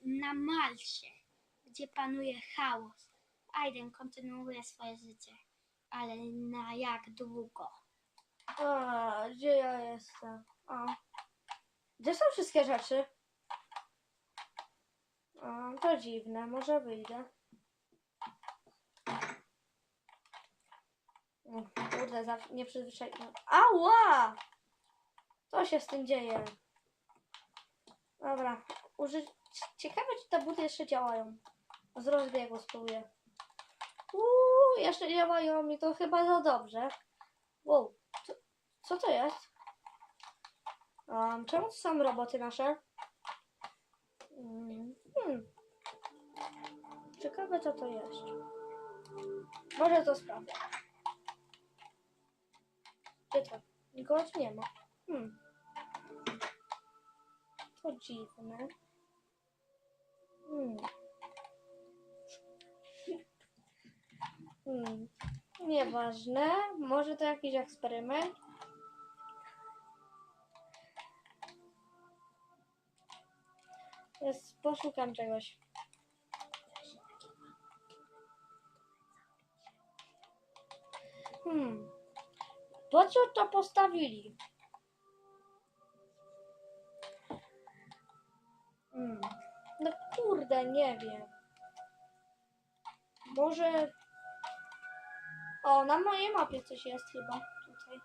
na Marsie, gdzie panuje chaos. Aiden kontynuuje swoje życie, ale na jak długo? A, gdzie ja jestem? A. Gdzie są wszystkie rzeczy? A, to dziwne, może wyjdę. Kurde, nie przyzwyczaiłem. Ała! Co się z tym dzieje? Dobra, uży... ciekawe czy te buty jeszcze działają. Z rozbiegu spróbuję. Uuu, jeszcze działają i to chyba za dobrze. Wow, co, co to jest? Um, czemu to są roboty nasze? Mm, Hmm. Ciekawe co to jest. Może to sprawdzę. Gdzie to? Nikogo tu nie ma. Hmm. To dziwne. Hmm. Nieważne. Może to jakiś eksperyment? Jest, poszukam czegoś. Hmm. Po co to postawili? Hmm. No kurde, nie wiem. Może... O, na mojej mapie coś jest chyba tutaj.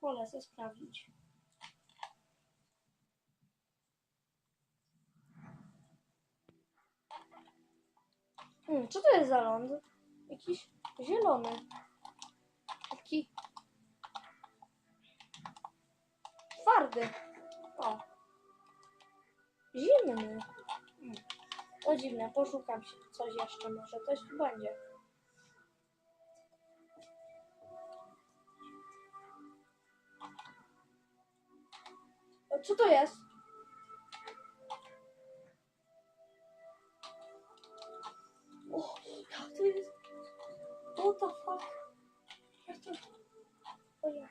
Polecę sprawdzić. Hmm, co to jest za ląd? Jakiś zielony. Taki twardy. Dziwne, poszukam się coś jeszcze, może coś tu będzie. O, co to jest? O, jak to jest? What the fuck? Jak to... O ja,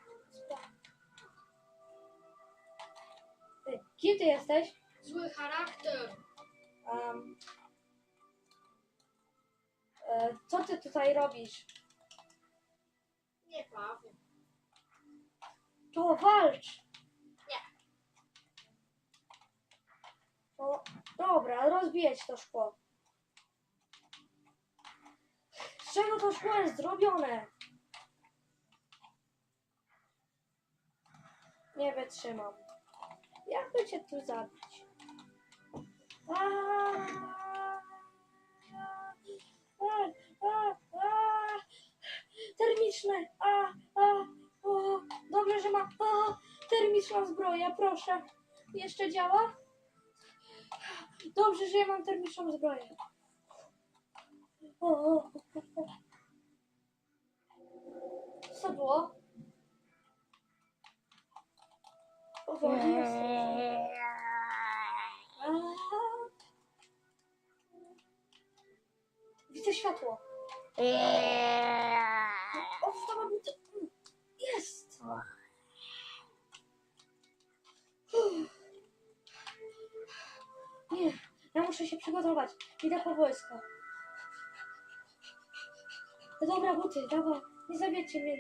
Kim ty jesteś? Zły charakter. Um, e, co ty tutaj robisz? Nie powiem. To walcz! Nie. O, dobra, rozbijać to szkło. Z czego to szkło jest zrobione? Nie wytrzymam. Jakby cię tu zabić? Termiczne! A, a, o, dobrze, że ma. A, termiczna zbroja, proszę. Jeszcze działa? Dobrze, że ja mam termiczną zbroję. O, o, o, o. Co było? Powoli światło. O, wstała buty. Jest. Nie, ja muszę się przygotować. Idę po wojsko. Dobra, buty, dawaj. Nie zawiedźcie mnie.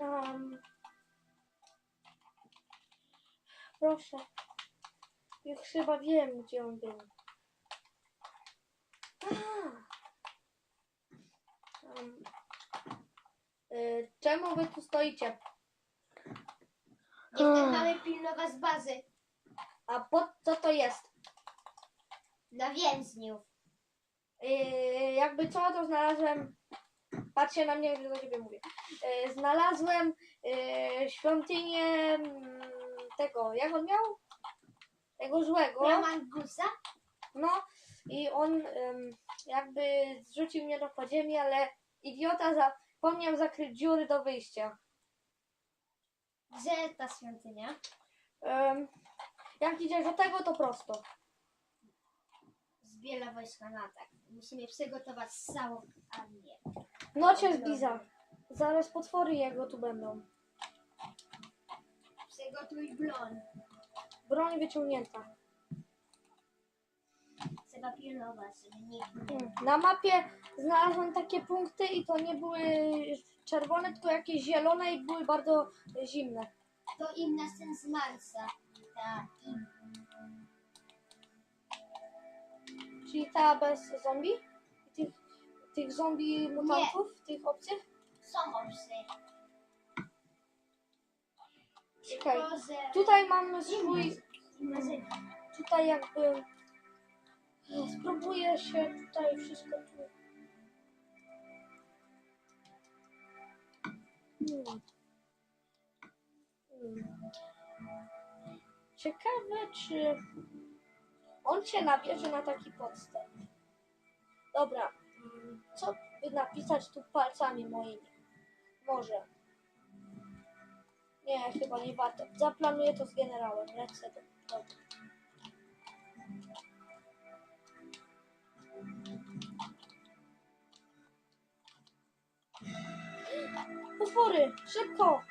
Um, proszę. Już chyba wiem, gdzie on był. Um, czemu wy tu stoicie? Niestety mamy pilnować bazy A po co to jest? dla więźniów. Yy, jakby co, to znalazłem. Patrzcie na mnie, do ciebie mówię. Yy, znalazłem świątynię mm, tego, jak on miał? Tego złego. Ramangusa? No i on ym, jakby zrzucił mnie do podziemi, ale idiota zapomniał zakryć dziury do wyjścia. Gdzie ta świątynia? Ym, jak idziesz do tego, to prosto. Zbiera wojska na atak. Musimy przygotować całą armię. Noc się zbliża. Zaraz potwory jego tu będą. Przygotuj blon. Broń wyciągnięta. Trzeba pilnować, żeby nikt nie... Na mapie znalazłem takie punkty i to nie były czerwone, tylko jakieś zielone i były bardzo zimne. To inna sen z Marsa. Tak. Czyli ta bez zombie? Tych, tych zombie mutantów, tych obcych? Są obcy. Czekaj. Tylko, że... Tutaj mamy swój, Tutaj jakby spróbuję się tutaj wszystko tu. Ciekawe, czy on cię nabierze na taki podstęp. Dobra, mm, co by napisać tu palcami moimi? Może. Nie, chyba nie warto. Zaplanuję to z generałem. Lecę do. Dobra. Potwory! Szybko!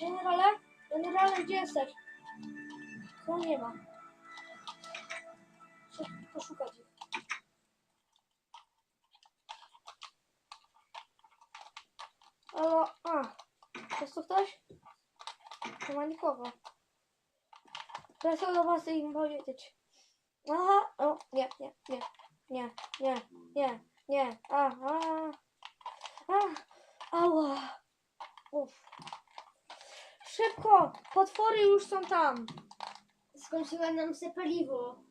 Generale? Generale, gdzie jesteś? Co nie ma? Halo, a, jest tu ktoś? Nie ma nikogo. Chcę do was im powiedzieć. Aha, o, nie, nie, nie, nie, nie, nie, nie, a, a, ała, uff. Szybko, potwory już są tam. Skończyła nam się paliwo.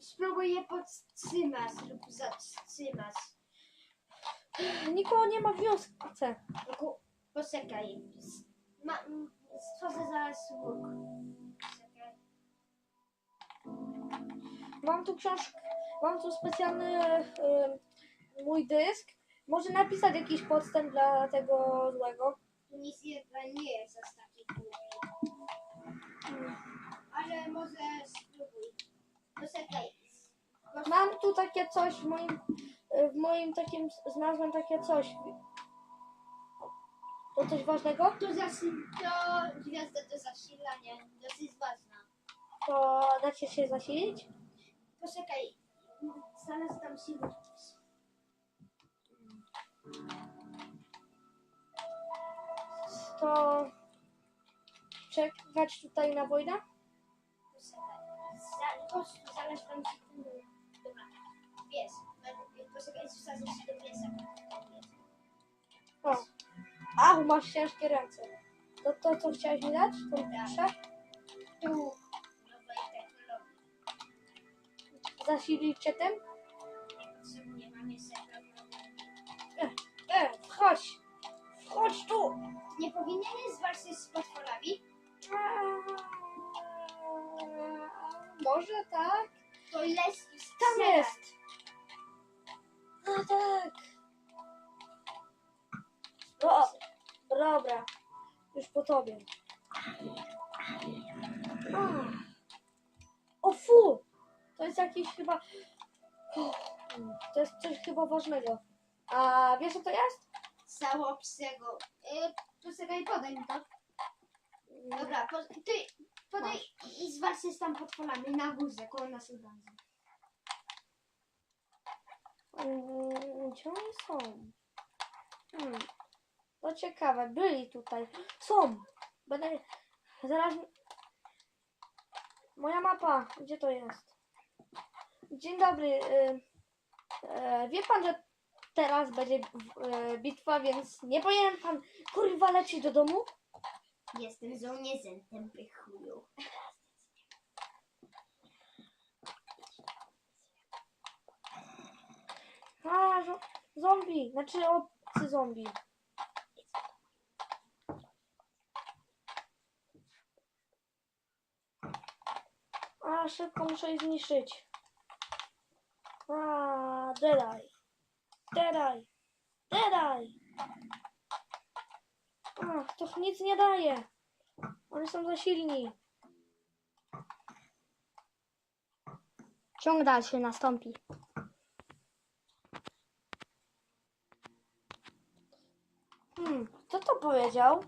Spróbuj je lub zatrzymać. Nikogo nie ma w wiosce. Poczekaj. S- Ma, m, stworzę zaraz łuk. Poczekaj. Mam tu książkę, mam tu specjalny mój dysk. Może napisać jakiś podstęp dla tego złego. Tu nic jednak nie jest aż taki. Ale może spróbuj. Poczekaj. Mam tu takie coś w moim, w moim takim, znalazłem takie coś. To coś ważnego? To, zasi- to gwiazda do zasilania. Dosyć ważna. To dacie się zasilić? Poczekaj. Znalazł tam siłę. To czekać tutaj na wojnę? Poczekaj. Zaraz tam się... Dobra. Pies. Poczekaj, wsadzę się do piesa. O. Ach, masz ciężkie ręce. To to, co chciałeś mi dać? To proszę. Tu. Zasilić cię tym? Nie mam problem. E, wchodź! Wchodź tu! Nie powinieneś zwalczyć z potworami? Może tak? To i Tam jest! No tak. O, dobra. Już po tobie. Ach. O fu! To jest jakieś chyba... To jest coś chyba ważnego. A wiesz co to jest? Cało psego. E, poczekaj, podaj mi to. Dobra, po, ty podaj i zwalczyć tam potworami na górze, koło bazy. Mm, Gdzie oni są? Hmm. To ciekawe, byli tutaj. Są! Będę. Zaraz. Moja mapa, gdzie to jest? Dzień dobry. y, y, Wie pan, że teraz będzie y, bitwa, więc nie powinien pan kurwa lecieć do domu? Jestem żołnierzem, tępy chuju. Zombie, znaczy obcy zombie. A, szybko muszę ich zniszczyć. A, dedaj. Dedaj. Dedaj. Ach, to nic nie daje. Oni są za silni. Ciąg dalszy nastąpi. Hmm, kto to powiedział?